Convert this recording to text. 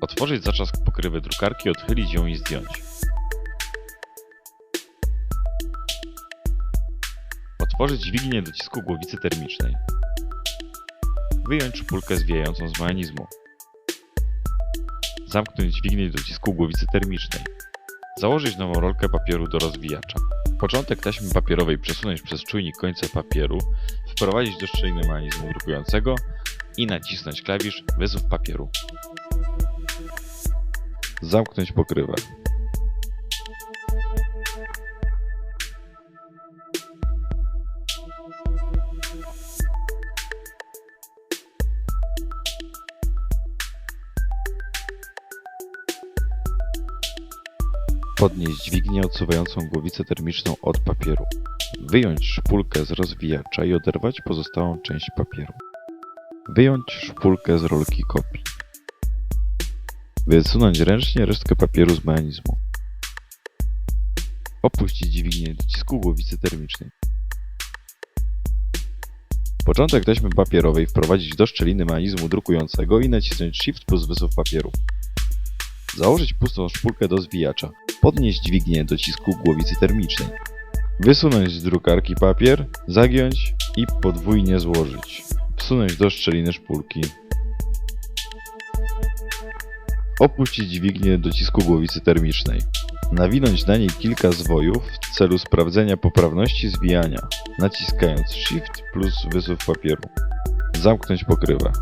Otworzyć zatrzask pokrywy drukarki, odchylić ją i zdjąć. Otworzyć dźwignię docisku głowicy termicznej. Wyjąć szpulkę zwijającą z mechanizmu. Zamknąć dźwignię docisku głowicy termicznej. Założyć nową rolkę papieru do rozwijacza. Początek taśmy papierowej przesunąć przez czujnik końca papieru, wprowadzić do szczeliny mechanizmu drukującego i nacisnąć klawisz wysuw papieru. Zamknąć pokrywę. Podnieść dźwignię odsuwającą głowicę termiczną od papieru. Wyjąć szpulkę z rozwijacza i oderwać pozostałą część papieru. Wyjąć szpulkę z rolki kopii. Wysunąć ręcznie resztkę papieru z mechanizmu. Opuścić dźwignię docisku głowicy termicznej. Początek taśmy papierowej wprowadzić do szczeliny mechanizmu drukującego i nacisnąć Shift plus wysuw papieru. Założyć pustą szpulkę do zwijacza. Podnieść dźwignię docisku głowicy termicznej. Wysunąć z drukarki papier, zagiąć i podwójnie złożyć. Wsunąć do szczeliny szpulki. Opuścić dźwignię docisku głowicy termicznej. Nawinąć na niej kilka zwojów w celu sprawdzenia poprawności zwijania, naciskając Shift plus wysuw papieru. Zamknąć pokrywę.